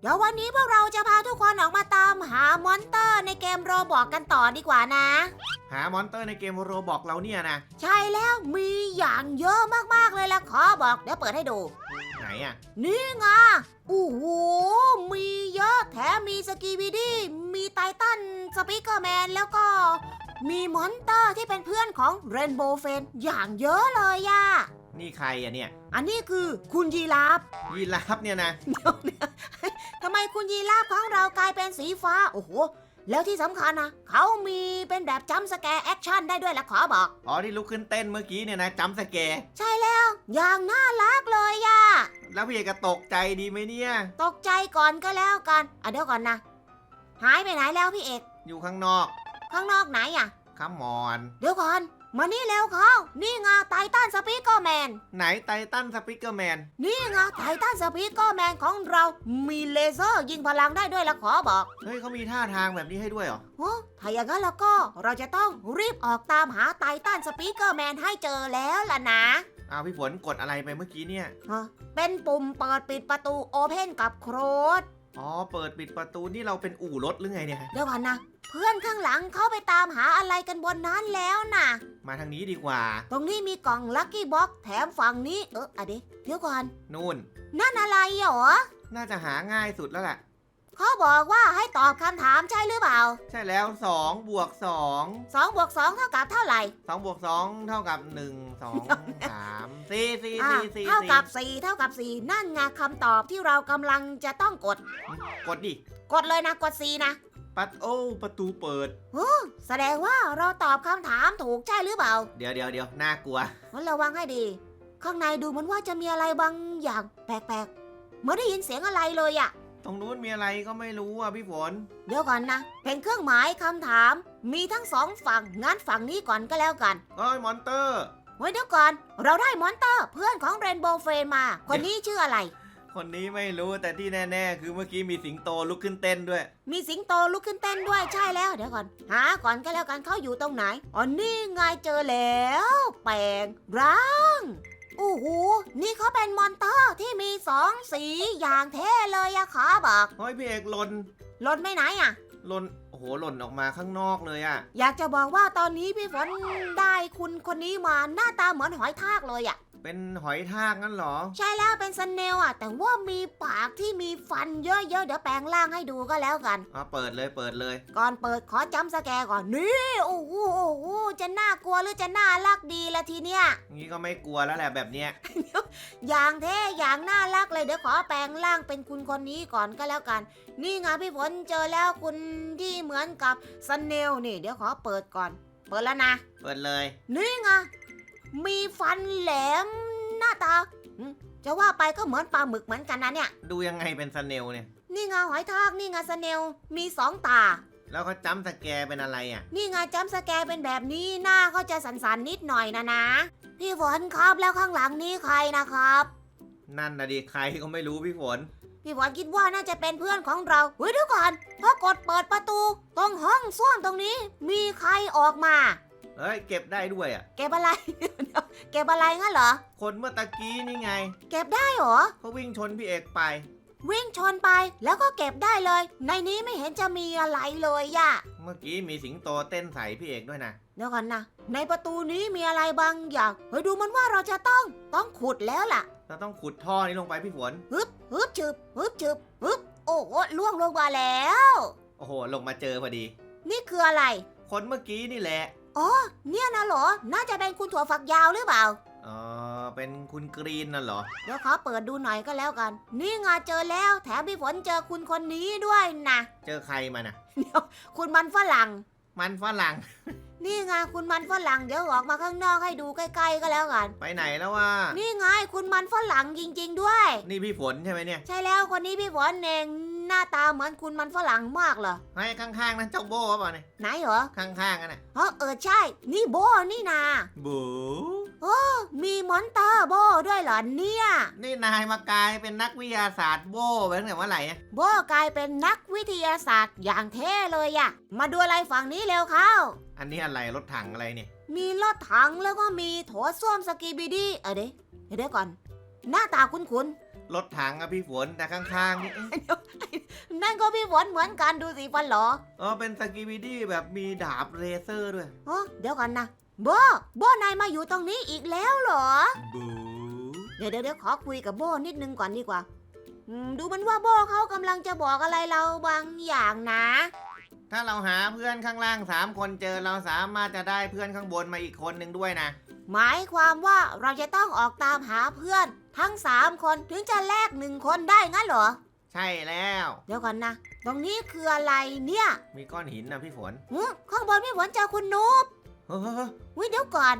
เดี๋ยววันนี้พวกเราจะพาทุกคนออกมาตามหามอนเตอร์ในเกมโรบอกกันต่อดีกว่านะ หามอนเตอร์ในเกมโรบอกเราเนี่ยนะ ใช่แล้วมีอย่างเยอะมากๆเลยละขอบอกเดี๋ยวเปิดให้ดู ไหนอะ นี่ไงโอ้โหมีเยอะแถมมีสกีบีดี้มีไททันสปีกเกอร์แมนแล้วก็มีมอนเตอร์ที่เป็นเพื่อนของเรนโบว์เฟนอย่างเยอะเลยอะ นี่ใครอะเนี่ย อันนี้คือคุณยีราฟยีราฟเนี่ยนะ เดี๋ยวนะทำไมคุณยีราฟของเรากลายเป็นสีฟ้า โอ้โห แล้วที่สำคัญนะเขามีเป็นแบบจัมป์สแกร์แอคชั่นได้ด้วยละขอบอก อ๋อที่ลุกขึ้นเต้นเมื่อกี้เนี่ยนะจำสแกร์ใช่แล้ว อย่างน่ารักเลยอะแล้วพี่เอกก็ตกใจดีไหมเนี่ย ตกใจก่อนก็แล้วกันอะเดี๋ยวก่อนนะ หายไปไหนแล้วพี่เอก อยู่ข้างนอก ข้างนอกไหนอะ ข้ามอน เดี๋ยวก่อน มานี่เร็วเขานี่ไงไททันสปีกเกอร์แมน ไหนไททันสปิเกอร์แมน นี่ไงไททันสปีกเกอร์แมนของเรา มีเลเซอร์ยิงพลังได้ด้วยละขอบอกเฮ้ยเขามีท่าทางแบบนี้ให้ด้วยเหรอ โอ้ถ้าอย่างนั้นแล้วก็เราจะต้องรีบออกตามหาไททันสปีกเกอร์แมนให้เจอแล้วล่ะนะอ้าวพี่ฝนกดอะไรไปเมื่อกี้เนี่ย ฮะเป็นปุ่มเปิดปิดประตูโอเพนกับโครด อ๋อ เปิดปิดประตูนี่เราเป็นอู่รถหรือไงเนี่ย เดี๋ยวก่อนนะ เพื่อนข้างหลังเขาไปตามหาอะไรกันบนนั้นแล้วน่ะมาทางนี้ดีกว่า ตรงนี้มีกล่องลัคกี้บ็อกแถมฝั่งนี้ เอออะเดี๋ยวเดี๋ยวก่อน นู่น นั่นอะไรเหรอ น่าจะหาง่ายสุดแล้วแหละ เขาบอกว่าให้ตอบคำถามใช่หรือเปล่าใช่แล้ว2บวก2 2บวก2เท่ากับเท่าไหร่2บวก2เท่ากับ 1 2 3 4 4อะ4 4เท่ากับ 4 เท่ากับ 4 นั่นไงคำตอบที่เรากำลังจะต้องกด กดดิ กดเลยนะกด 4 นะปัดโอ้ประตูเปิดแสดงว่าเราตอบคำถามถูกใช่หรือเปล่า เดี๋ยวเดี๋ยวเดี๋ยวน่ากลัวงั้นระวังให้ดี ข้างในดูเหมันว่าจะมีอะไรบางอย่างแปลกๆ เหมื่อนได้ยินเสียงอะไรเลยอะ ตรงนู้นมีอะไรก็ไม่รู้อะพี่ฝน เดี๋ยวก่อนนะ เป็นเครื่องหมายคำถาม มีทั้งสองฝั่ง งั้นฝั่งนี้ก่อนก็แล้วกัน เอ้ยมอนเตอร์ ไว้เดี๋ยวก่อน เราได้มอนเตอร์เพื่อนของเรนโบว์เฟรนมา คนนี้ชื่ออะไร คนนี้ไม่รู้แต่ที่แน่ ๆ คือเมื่อกี้มีสิงโตลุกขึ้นเต้นด้วย มีสิงโตลุกขึ้นเต้นด้วยใช่แล้วเดี๋ยวก่อน หาก่อนก็แล้วกันเขาอยู่ตรงไหนอ๋อนี่ไงเจอแล้ว แปลงร่างโอ้โห นี่เขาเป็นมอนเตอร์ที่มีสองสีอย่างเท่เลยอะขอบอก เฮ้ยพี่เอกหล่นหลดไม่ไหนอะหล่นโอ้โหหล่นออกมาข้างนอกเลยอะอยากจะบอกว่าตอนนี้พี่ฝนได้คุณคนนี้มาหน้าตาเหมือนหอยทากเลยอะ เป็นหอยทากงั้นเหรอ ใช่แล้วเป็นสเนลอะแต่ว่ามีปากที่มีฟันเยอะๆ เดี๋ยวแปลงร่างให้ดูก็แล้วกัน อะเปิดเลยเปิดเลย ก่อนเปิดขอจำสแกร์ก่อน นี่โอ้โหโอ้โหจะน่ากลัวหรือจะน่ารักดีละทีเนี้ยงี้ก็ไม่กลัวแล้วแหละแบบเนี้ย อย่างเท่อย่างน่ารักเลยเดี๋ยวขอแปลงร่างเป็นคุณคนนี้ก่อนก็แล้วกัน นี่ไงพี่ฝนเจอแล้วคุณที่เหมือนกับสเนลนี่ เดี๋ยวขอเปิดก่อน เปิดแล้วนะ เปิดเลย นี่ไง มีฟันแหลมหน้าตาหึจะว่าไปก็เหมือนปลาหมึกเหมือนกันนะเนี่ย ดูยังไงเป็นสเนลเนี่ย นี่ไงหอยทากนี่ไงสเนลมีสองตา แล้วเขาจำสแกร์เป็นอะไรอะ นี่ไงจำสแกร์เป็นแบบนี้หน้าเขาจะสันๆนิดหน่อยนะนะพี่ฝนครับแล้วข้างหลังนี้ใครนะครับ นั่นนะดิใครก็ไม่รู้พี่ฝน พี่ฝนคิดว่าน่าจะเป็นเพื่อนของเราเฮ้ยเดี๋ยวก่อนพอกดเปิดประตู ตรงห้องส้วมตรงนี้ มีใครออกมา เฮ้ยเก็บได้ด้วยอะ เก็บอะไรเดี๋ยวเก็บอะไรงั้นเหรอ คนเมื่อตะกี้นี่ไงเก็บได้เหรอ เขาวิ่งชนพี่เอกไป วิ่งชนไปแล้วก็เก็บได้เลย ในนี้ไม่เห็นจะมีอะไรเลยย่ะเมื่อกี้มีสิงโตเต้นใส่พี่เอกด้วยนะ เดี๋ยวก่อนนะ ในประตูนี้มีอะไรบางอย่าง เฮ้ยดูมันว่าเราจะต้องต้องขุดแล้วล่ะ เราต้องขุดท่อนี้ลงไปพี่ฝน ฮึบฮึบฉึบฮึบฉึบฮึบโอ้โหล่วงลงมาแล้ว โอ้โห ลงมาเจอพอดี นี่คืออะไร คนเมื่อกี้นี่แหละ เนี่ยนะเหรอ น่าจะเป็นคุณถั่วฝักยาวหรือเปล่า เออเป็นคุณกรีนน่ะเหรอ เดี๋ยวขอเปิดดูหน่อยก็แล้วกัน นี่ไงเจอแล้ว แถมพี่ฝนเจอคุณคนนี้ด้วยนะ เจอใครมาน่ะ คุณมันฝรั่ง มันฝรั่ง นี่ไงคุณมันฝรั่งเดี๋ยวออกมาข้างนอกให้ดูใกล้ๆก็แล้วกัน ไปไหนแล้ววะนี่ไงคุณมันฝรั่งจริง ๆ ด้วย นี่พี่ฝนใช่ไหมเนี่ย ใช่แล้วคนนี้พี่ฝนเอง หน้าตาเหมือนคุณมันฝรั่งมากเหรอให้ข้างๆนั้นเจ้าโบ้เปล่าเนี่ยไหนเหรอข้างๆกันน่ะเออเออใช่ นี่โบนี่นาบูมีมอนเตอร์โบด้วยเหรอเนี่ย นี่นายมากลายเป็นนักวิทยาศาสตร์โบ้ไปตั้งแต่เมื่อไหร่อะโบกลายเป็นนักวิทยาศาสตร์อย่างเท่เลยอะมาดูอะไรฝั่งนี้เร็วเข้า อันนี้อะไรรถถังอะไรเนี่ย มีรถถังแล้วก็มีโถส้วมสกีบีดี้เออเดี๋ยวเดี๋ยวก่อน หน้าตาคุ้น รถถังอะพี่ฝนแต่ข้างๆนี่เอ๊ะนั่นก็พี่ฝนเหมือนกันดูสิฟันหลอเออเป็นสกีบิดี้แบบมีดาบเลเซอร์ด้วยเอ้อเดี๋ยวก่อนนะโบโบนายมาอยู่ตรงนี้อีกแล้วเหรอ บูเดี๋ยวเดี๋ยวเดี๋ยวขอคุยกับโบนิดนึงก่อนดีกว่าอืมดูเหมันว่าโบเขากำลังจะบอกอะไรเราบางอย่างนะ ถ้าเราหาเพื่อนข้างล่างสามคนเจอเราสามารถจะได้เพื่อนข้างบนมาอีกคนหนึ่งด้วยนะ หมายความว่าเราจะต้องออกตามหาเพื่อน ทั้งสามคนถึงจะแลกหนึ่งคนได้งั้นเหรอ ใช่แล้ว เดี๋ยวก่อนนะ ตรงนี้คืออะไรเนี่ยมีก้อนหินนะพี่ฝนหึข้างบนพี่ฝนเจอคุณนุ๊กเฮ้ยวิเดี๋ยวก่อน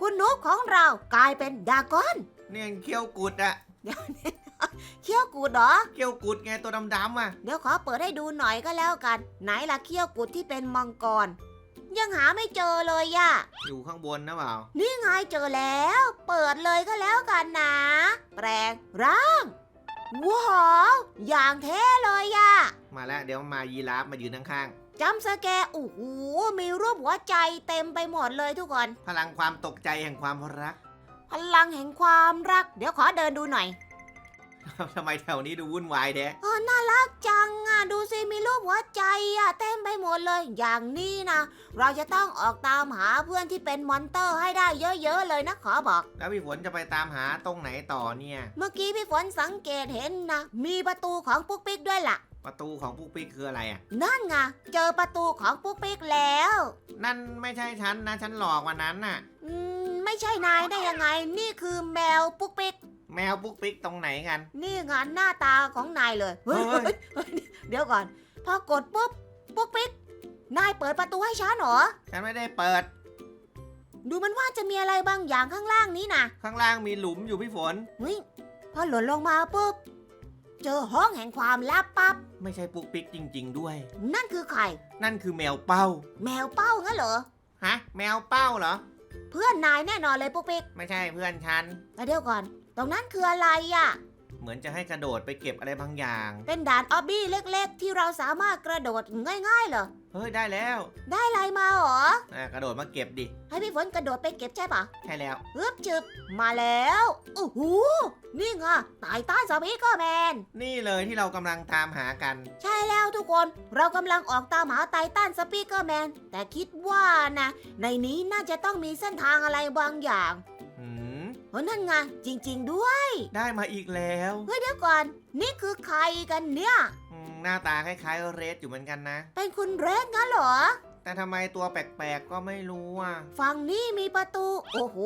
คุณนุ๊กของเรากลายเป็นดรากอน เนี่ยเขี้ยวกุดอะเขี้ยวกูดเหรอ เขี้ยวกุดไงตัวดำๆอะเดี๋ยวขอเปิดให้ดูหน่อยก็แล้วกัน ไหนล่ะเขี้ยวกูดที่เป็นมังกร ยังหาไม่เจอเลยย่ะอยู่ข้างบนนะเปล่า นี่ไงเจอแล้ว เปิดเลยก็แล้วกันนะ แปลงร่าง ว้าวอย่างเท่เลยย่ะมาแล้วเดี๋ยวมายีราฟมายืนข้างจำสแกร์โอ้โหมีรูปหัวใจเต็มไปหมดเลยทุกคน ๆพลังความตกใจแห่งความรัก พลังแห่งความรัก เดี๋ยวขอเดินดูหน่อย ทำไมแถวนี้ดูวุ่นวายแดะเออน่ารักจังอะ ดูสิมีรูปหัวใจอะเต็มไปหมดเลย อย่างนี้นะ เราจะต้องออกตามหาเพื่อนที่เป็นมอนเตอร์ให้ได้เยอะๆเลยนะขอบอก แล้วพี่ฝนจะไปตามหาตรงไหนต่อเนี่ย เมื่อกี้พี่ฝนสังเกตเห็นนะ มีประตูของปุ๊กปิ๊กด้วยล่ะ ประตูของปุ๊กปิ๊กคืออะไรอะนั่นไงเจอประตูของปุ๊กปิ๊กแล้ว นั่นไม่ใช่ฉันนะฉันหลอกวันนั้นน่ะ อืมไม่ใช่นายได้ยังไง นี่คือแมวปุ๊กปิ๊ก แมวปุ๊กปิ๊กตรงไหนกัน นี่ไงหน้าตาของนายเลยเฮ้ยเฮ้ยเฮ้ยเฮ้ยเดี๋ยวก่อน พอกดปุ๊บปุ๊กปิ๊กนายเปิดประตูให้ฉันเหรอ ฉันไม่ได้เปิด ดูมันว่าจะมีอะไรบางอย่างข้างล่างนี้นะข้างล่างมีหลุมอยู่พี่ฝน เฮ้ยพอหล่นลงมาปุ๊บ เจอห้องแห่งความลับปั๊บไม่ใช่ปุ๊กปิ๊กจริง ๆ ด้วย นั่นคือใคร นั่นคือแมวเป้า แมวเป้างั้นเหรอ ฮะ แมวเป้าเหรอ เพื่อนนายแน่นอนเลยปุ๊กปิ๊กไม่ใช่เพื่อนฉัน แต่เดี๋ยวก่อน ตรงนั้นคืออะไรอะ เหมือนจะให้กระโดดไปเก็บอะไรบางอย่าง เป็นด่านออบบี้เล็กๆ ที่เราสามารถกระโดดง่ายๆเหรอ เฮ้ยได้แล้วได้อะไรมาเหรอ อะกระโดดมาเก็บดิให้พี่ฝนกระโดดไปเก็บใช่ปะใช่แล้ว ฮึบจึบมาแล้วโอ้โหนี่ไงตายใต้สปีกเกอร์แมน นี่เลยที่เรากำลังตามหากัน ใช่แล้วทุกคนเรากำลังออกตามหาไททันสปีกเกอร์แมน แต่คิดว่านะ ในนี้น่าจะต้องมีเส้นทางอะไรบางอย่างหืม เฮ้ยนั่นไงจริง ๆ ด้วย ได้มาอีกแล้วเฮ้ยเดี๋ยวก่อน นี่คือใครกันเนี่ย อืมหน้าตาคล้ายๆเรดอยู่เหมือนกันนะ เป็นคุณเรดงั้นเหรอ แต่ทำไมตัวแปลกๆก็ไม่รู้อะ ฝั่งนี้มีประตู โอ้โห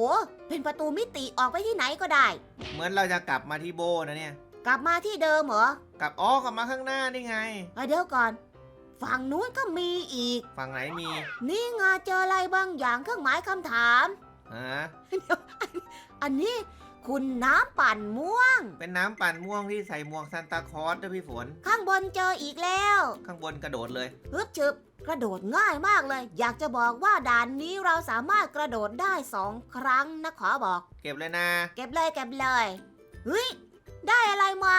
เป็นประตูมิติออกไปที่ไหนก็ได้ เหมือนเราจะกลับมาที่โบนะเนี่ย กลับมาที่เดิมเหรอกลับอ๋อกลับมาข้างหน้านี่ไงเฮ้ยเดี๋ยวก่อน ฝั่งนู้นก็มีอีก ฝั่งไหนมีนี่ไงเจออะไรบางอย่างเครื่องหมายคำถาม ฮะ อันนี้คุณน้ำปั่นม่วง เป็นน้ำปั่นม่วงที่ใส่หมวกซันตาคลอสด้วยพี่ฝน ข้างบนเจออีกแล้วข้างบนกระโดดเลย ฮึบชึบกระโดดง่ายมากเลย อยากจะบอกว่าด่านนี้เราสามารถกระโดดได้สองครั้งนะขอบอก เก็บเลยนะ เก็บเลยเก็บเลยเฮ้ยได้อะไรมา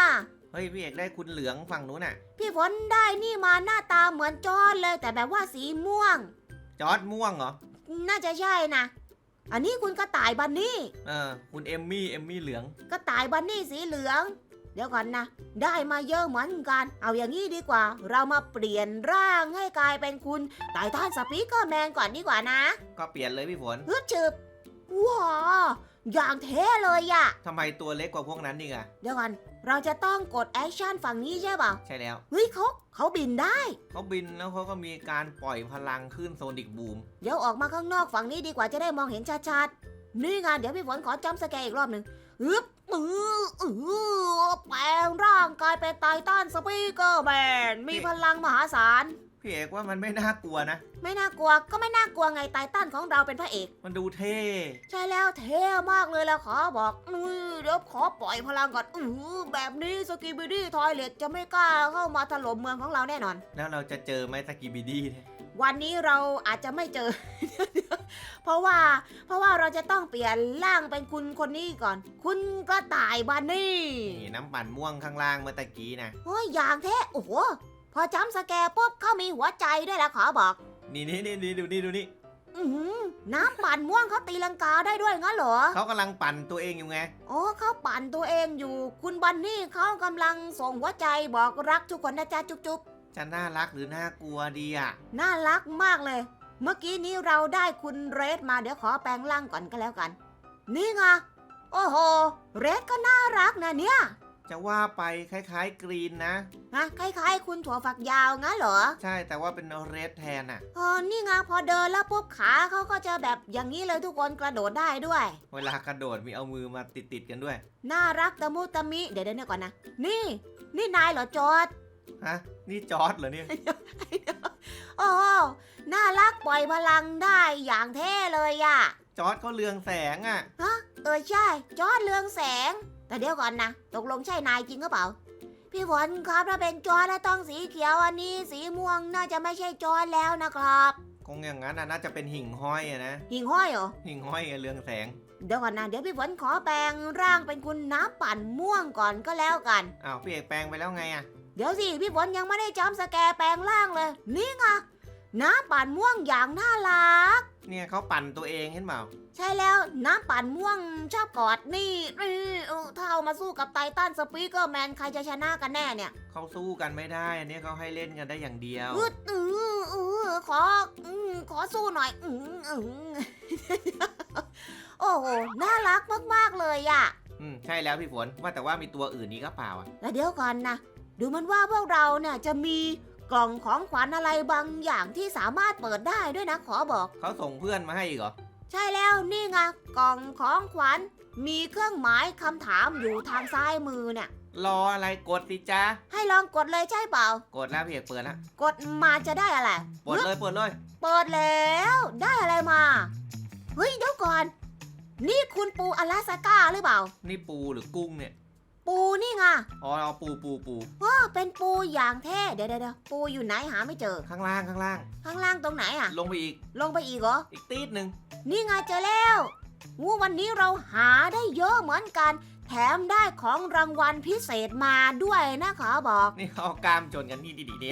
เฮ้ยพี่เอกได้คุณเหลืองฝั่งนู้นน่ะ พี่ฝนได้นี่มาหน้าตาเหมือนจอร์ดเลย แต่แบบว่าสีม่วง จอร์ดม่วงเหรอ น่าจะใช่นะ อันนี้คุณกระต่ายบันนี่เออคุณเอมมี่เอมมี่เหลือง กระต่ายบันนี่สีเหลือง เดี๋ยวก่อนนะ ได้มาเยอะเหมือนกัน เอาอย่างนี้ดีกว่า เรามาเปลี่ยนร่างให้กลายเป็นคุณไต่ท่านสปีกเกอร์แมนก่อนดีกว่านะก็เปลี่ยนเลยพี่ฝนฮึบฉึบว้าวอย่างเท่เลยอะทำไมตัวเล็กกว่าพวกนั้นนี่อะเดี๋ยวก่อน เราจะต้องกดแอคชั่นฝั่งนี้ใช่ป่ะใช่แล้ว เฮ้ยเขาเขาบินได้ เขาบินแล้วเขาก็มีการปล่อยพลังขึ้นโซนิกบูม เดี๋ยวออกมาข้างนอกฝั่งนี้ดีกว่าจะได้มองเห็นชัดๆ นี่ไงเดี๋ยวพี่ฝนขอจำสแกร์อีกรอบหนึ่งฮึบอืออือแปลงร่างกายเป็นไททันสปีกเกอร์แมนมีพลังมหาศาล พี่เอกว่ามันไม่น่ากลัวนะ ไม่น่ากลัวก็ไม่น่ากลัวไงไททันของเราเป็นพระเอก มันดูเท่ ใช่แล้วเท่มากเลยละขอบอกนี่เดี๋ยวขอปล่อยพลังก่อนอือแบบนี้สกีบิดี้ทอยเลตจะไม่กล้าเข้ามาถล่มเมืองของเราแน่นอน แล้วเราจะเจอไหมสกิบิดี้เนี่ยวันนี้เราอาจจะไม่เจอ เพราะว่าเพราะว่าเราจะต้องเปลี่ยนร่างเป็นคุณคนนี้ก่อน คุณกระต่ายบานนี่นี่น้ำปั่นม่วงข้างล่างเมื่อตะกี้นะ โอ้ยอย่างเท่โอ้โหพ อจำสแกร์ปุ๊บเขามีหัวใจด้วยละขอบอก นี่นี่นี่นี่ดูนี่ดูนี่อื้อหือน้ำปั่นม่วงเขาตีลังกาได้ด้วยงั้นเหรอ เขากำลังปั่นตัวเองอยู่ไง โอ้เขาปั่นตัวเองอยู่ คุณบันนี่เขากำลังส่งหัวใจบอกรักทุกคนนะจ๊ะจุ๊บจุ๊บจะน่ารักหรือน่ากลัวดีอะน่ารักมากเลย เมื่อกี้นี้เราได้คุณเรดมาเดี๋ยวขอแปลงร่างก่อนก็แล้วกัน นี่ไง โอ้โห เรดก็น่ารักนะเนี่ย จะว่าไปคล้าย ๆ กรีนนะ ฮะคล้ายๆ คุณถั่วฝักยาวงั้นเหรอใช่แต่ว่าเป็นเรดแทนอะอ๋อนี่ไงพอเดินแล้วปุ๊บขาเขาก็จะแบบอย่างนี้เลยทุกคนกระโดดได้ด้วย เวลากระโดดมีเอามือมาติดๆกันด้วย น่ารักตะมุตะมิ เดี๋ยวเดี๋ยวก่อนนะ นี่ นี่นายเหรอจอร์ดฮะ นี่จอร์ดเหรอเนี่ย โอ้โหน่ารักปล่อยพลังได้อย่างเท่เลยอะจอร์ดเขาเรืองแสงอะฮะเออใช่ จอร์ดเรืองแสง แต่เดี๋ยวก่อนนะ ตกลงใช่นายจริงหรือเปล่า พี่ฝนครับถ้าเป็นจอร์ดแล้วต้องสีเขียวอันนี้ สีม่วงน่าจะไม่ใช่จอร์ดแล้วนะครับ คงอย่างนั้นน่ะน่าจะเป็นหิ่งห้อยอะนะ หิ่งห้อยเหรอ หิ่งห้อยอะเรืองแสง เดี๋ยวก่อนนะ เดี๋ยวพี่ฝนขอแปลงร่างเป็นคุณน้ำปั่นม่วงก่อนก็แล้วกัน อ้าวพี่เอกแปลงไปแล้วไงอะเดี๋ยวสิ พี่ฝนยังไม่ได้จำสแกร์แปลงร่างเลย นี่ไงน้ำปั่นม่วงอย่างน่ารัก เนี่ยเขาปั่นตัวเองเห็นเปล่าใช่แล้วน้ำปั่นม่วงชอบกอดนี่นี่เออถ้าเอามาสู้กับไททันสปีกเกอร์แมนใครจะชนะกันแน่เนี่ยเขาสู้กันไม่ได้ อันนี้เขาให้เล่นกันได้อย่างเดียวอึดอืออือขออือขอสู้หน่อยอืออือโอ้โหน่ารักมากๆเลยอะอืมใช่แล้วพี่ฝนว่าแต่ว่ามีตัวอื่นนี้ก็เปล่าอะแล้วเดี๋ยวก่อนนะดูมันว่าพวกเราเนี่ยจะมี กล่องของขวัญอะไรบางอย่างที่สามารถเปิดได้ด้วยนะขอบอก เขาส่งเพื่อนมาให้อีกเหรอ ใช่แล้วนี่ไงกล่องของขวัญมีเครื่องหมายคำถามอยู่ทางซ้ายมือเนี่ยรออะไรกดสิจ้าให้ลองกดเลยใช่เปล่า กดแล้วพี่เอกเปิดแล้วกดมาจะได้อะไรเปิดเลยเปิดเลย เปิดแล้ว ได้อะไรมา เฮ้ยเดี๋ยวก่อน นี่คุณปูอลาสก้าหรือเปล่า นี่ปูหรือกุ้งเนี่ย ปูนี่ไงอ๋อเอาปูปูปูว้าเป็นปูอย่างเท่เดี๋ยวเดี๋ยวเดี๋ยวปูอยู่ไหนหาไม่เจอ ข้างล่างข้างล่าง ข้างล่างตรงไหนอะ ลงไปอีก ลงไปอีกเหรอ อีกตีดหนึ่งนี่ไงเจอแล้ววูวันนี้เราหาได้เยอะเหมือนกัน แถมได้ของรางวัลพิเศษมาด้วยนะขอบอก นี่เขาเอากล้ามจนกันนี่ดีๆนี่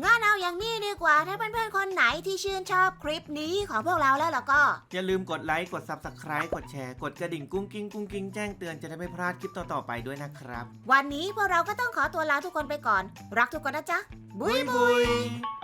งั้นเอาอย่างนี้ดีกว่า ถ้าเพื่อนๆคนไหนที่ชื่นชอบคลิปนี้ของพวกเราแล้วล่ะก็ อย่าลืมกดไลค์ กด subscribe กดแชร์ กดกระดิ่งกุ้งกิ้งกุ้งกิ้งแจ้งเตือนจะได้ไม่พลาดคลิปต่อๆไปด้วยนะครับ วันนี้พวกเราก็ต้องขอตัวลาทุกคนไปก่อน รักทุกคนนะจ๊ะ บุยบุยย